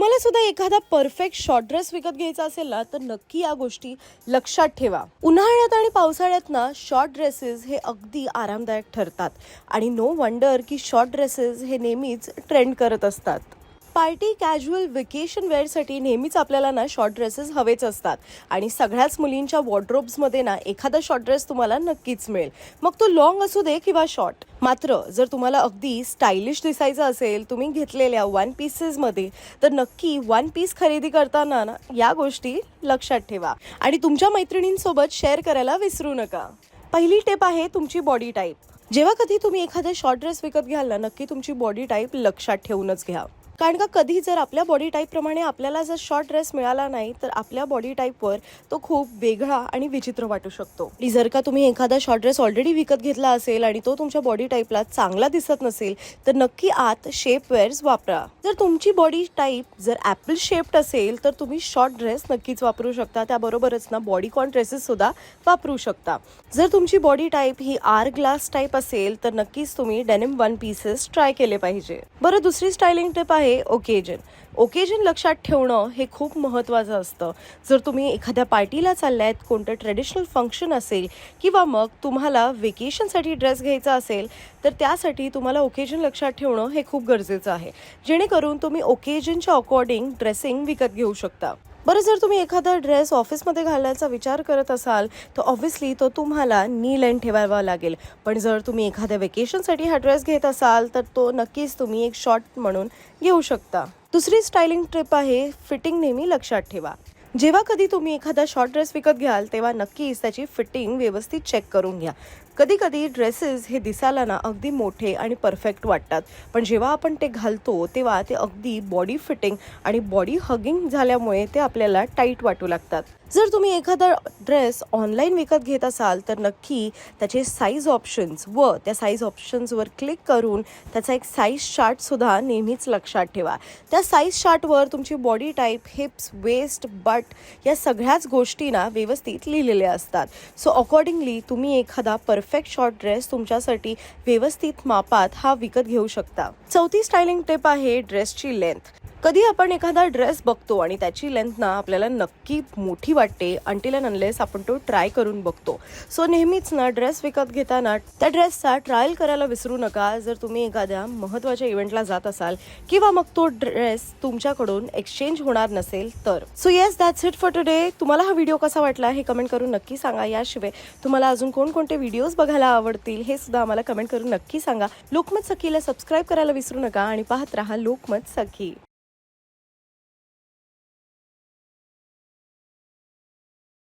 तुम्हाला सुद्धा एखादा परफेक्ट शॉर्ट ड्रेस विकत घ्यायचा असेल ना तर नक्की या गोष्टी लक्षात ठेवा. उन्हाळ्यात आणि पावसाळ्यात ना शॉर्ट ड्रेसेस हे अगदी आरामदायक ठरतात. आणि नो वंडर की शॉर्ट ड्रेसेस हे नेहमीच ट्रेंड करत असतात. पार्टी कॅज्युअल वेकेशन वेअरसाठी नेहमीच आपल्याला ना शॉर्ट ड्रेसेस हवेच असतात. आणि सगळ्याच मुलींच्या वॉर्ड्रोब्समध्ये ना एखादा शॉर्ट ड्रेस तुम्हाला नक्कीच मिळेल. मग तो लॉंग असू दे किंवा शॉर्ट मात्र जर तुम्हाला अगदी स्टायलिश दिसायचं असेल तुम्ही घेतलेल्या वन पीसेसमध्ये तर नक्की वन पीस खरेदी करताना ना या गोष्टी लक्षात ठेवा. आणि तुमच्या मैत्रिणींसोबत शेअर करायला विसरू नका. पहिली टेप आहे तुमची बॉडी टाईप जेव्हा कधी तुम्ही एखादा शॉर्ट ड्रेस विकत घ्याल ना नक्की तुमची बॉडी टाईप लक्षात ठेवूनच घ्या. कारण का कधी जर आपल्या बॉडी टाईपप्रमाणे आपल्याला जर शॉर्ट ड्रेस मिळाला नाही तर आपल्या बॉडी टाईपवर तो खूप वेगळा आणि विचित्र वाटू शकतो. जर का तुम्ही एखादा शॉर्ट ड्रेस ऑलरेडी विकत घेतला असेल आणि तो तुमच्या बॉडी टाईपला चांगला दिसत नसेल तर नक्की आत शेप वेअर्स वापरा. जर तुमची बॉडी टाईप जर ॲपल शेप्ड असेल तर तुम्ही शॉर्ट ड्रेस नक्कीच वापरू शकता. त्याबरोबरच ना बॉडी कॉन ड्रेसेस सुद्धा वापरू शकता. जर तुमची बॉडी टाईप ही आर ग्लास टाईप असेल तर नक्कीच तुम्ही डेनिम वन पीसेस ट्राय केले पाहिजे. बरं दुसरी स्टायलिंग टिप आहे ओकेजन ओकेजन लक्षात ठेवणं हे खूप महत्त्वाचं असतं. जर तुम्ही एखाद्या पार्टीला चाललायत कोणतं ट्रेडिशनल फंक्शन असेल किंवा मग तुम्हाला वेकेशनसाठी ड्रेस घ्यायचा असेल तर त्यासाठी तुम्हाला ओकेजन लक्षात ठेवणं हे खूप गरजेचं आहे. जेणेकरून तुम्ही ओकेजनच्या अकॉर्डिंग ड्रेसिंग विकत घेऊ शकता. बरं जर तुम्ही एखादा ड्रेस ऑफिसमध्ये घालायचा विचार करत असाल तर ऑब्व्हियसली तो तुम्हाला नी अँड ठेवावा लागेल. पण जर तुम्ही एखाद्या वेकेशनसाठी हा ड्रेस घेत असाल तर तो नक्कीच तुम्ही एक शॉर्ट म्हणून घेऊ शकता. दुसरी स्टायलिंग ट्रिप आहे फिटिंग नेहमी लक्षात ठेवा. जेव्हा कधी तुम्ही एखादा शॉर्ट ड्रेस विकत घ्याल तेव्हा नक्कीच त्याची फिटिंग व्यवस्थित चेक करून घ्या. कधी कधी ड्रेसेस हे दिसायला ना अगदी मोठे आणि परफेक्ट वाटतात. पण जेव्हा आपण ते घालतो तेव्हा ते अगदी बॉडी फिटिंग आणि बॉडी हगिंग झाल्यामुळे ते आपल्याला टाईट वाटू लागतात. जर तुम्ही एखादा ड्रेस ऑनलाईन विकत घेत असाल तर नक्की त्याचे साईज ऑप्शन्स व त्या साईज ऑप्शन्सवर क्लिक करून त्याचा एक साईज चार्टसुद्धा नेहमीच लक्षात ठेवा. त्या साईज चार्टवर तुमची body type hips waist but या सगळ्याच गोष्टींना व्यवस्थित लिहिलेल्या असतात. सो अकॉर्डिंगली तुम्ही एखादा पर परफेक्ट शॉर्ट ड्रेस तुमच्यासाठी व्यवस्थित मापात हा विकत घेऊ शकता. चौथी स्टायलिंग टिप आहे ड्रेसची लेंथ कधी आपण एखादा ड्रेस बघतो आणि त्याची लेंथ ना आपल्याला नक्की मोठी वाटते अंटील अँड अनलेस आपण तो ट्राय करून बघतो. सो नेहमीच ना ड्रेस विकत घेताना त्या ड्रेसचा ट्रायल करायला विसरू नका. जर तुम्ही एखाद्या महत्त्वाच्या इव्हेंटला जात असाल किंवा मग तो ड्रेस तुमच्याकडून एक्सचेंज होणार नसेल तर. So yes that's it for today तुम्हाला हा व्हिडिओ कसा वाटला हे कमेंट करून नक्की सांगा. याशिवाय तुम्हाला अजून कोणकोणते व्हिडिओज बघायला आवडतील हे सुद्धा आम्हाला कमेंट करून नक्की सांगा. लोकमत सखीला सबस्क्राईब करायला विसरू नका आणि पाहत राहा लोकमत सखी.